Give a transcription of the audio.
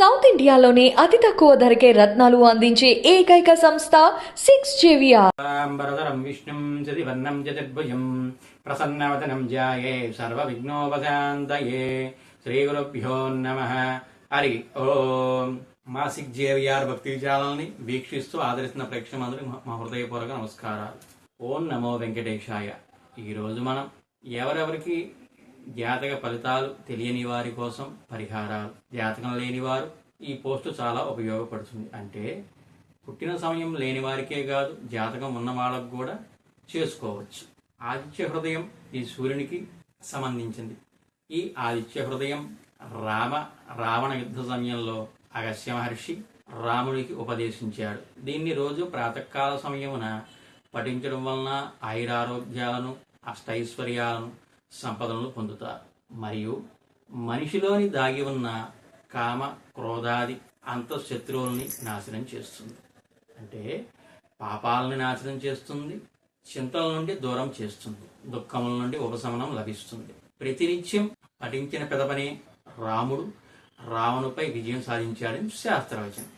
South ఇండియాలోనే అతి తక్కువ ధరకే రత్నాలు అందించే ఏకైక సంస్థ సిక్స్ జేవిఆర్. పీతాంబరధరం విష్ణుం చదివర్ణం చతుర్భుజం ప్రసన్నవదనం ధ్యాయే శ్రీ శ్రీగురుభ్యో నమ. హరి ఓం. మాసిక్ జేవిఆర్ భక్తి ఛానల్ని వీక్షిస్తూ ఆదరిస్తున్న ప్రేక్షకులందరికీ మా- మా హృదయపూర్వక నమస్కారాలు. ఓం నమో వెంకటేశాయ. ఈరోజు మనం ఎవరెవరికి జాతక ఫలితాలు తెలియని వారి కోసం పరిహారాలు. జాతకం లేని వారు ఈ పోస్టు చాలా ఉపయోగపడుతుంది. అంటే పుట్టిన సమయం లేని వారికే కాదు జాతకం ఉన్న వాళ్ళకు కూడా చేసుకోవచ్చు. ఆదిత్య హృదయం ఈ సూర్యునికి సంబంధించింది. ఈ ఆదిత్య హృదయం రామ రావణ యుద్ధ సమయంలో అగస్య మహర్షి రాముడికి ఉపదేశించాడు. దీన్ని రోజు ప్రాతకాల సమయమున పఠించడం వలన ఆయురారోగ్యాలను అష్టైశ్వర్యాలను సంపదలను పొందుతారు. మరియు మనిషిలోని దాగి ఉన్న కామ క్రోధాది అంతఃశత్రువుల్ని నాశనం చేస్తుంది. అంటే పాపాలని నాశనం చేస్తుంది చింతల నుండి దూరం చేస్తుంది దుఃఖముల నుండి ఉపశమనం లభిస్తుంది. ప్రతినిత్యం పఠించిన పెదపనే రాముడు రావణుపై విజయం సాధించాడని శాస్త్రవచనం.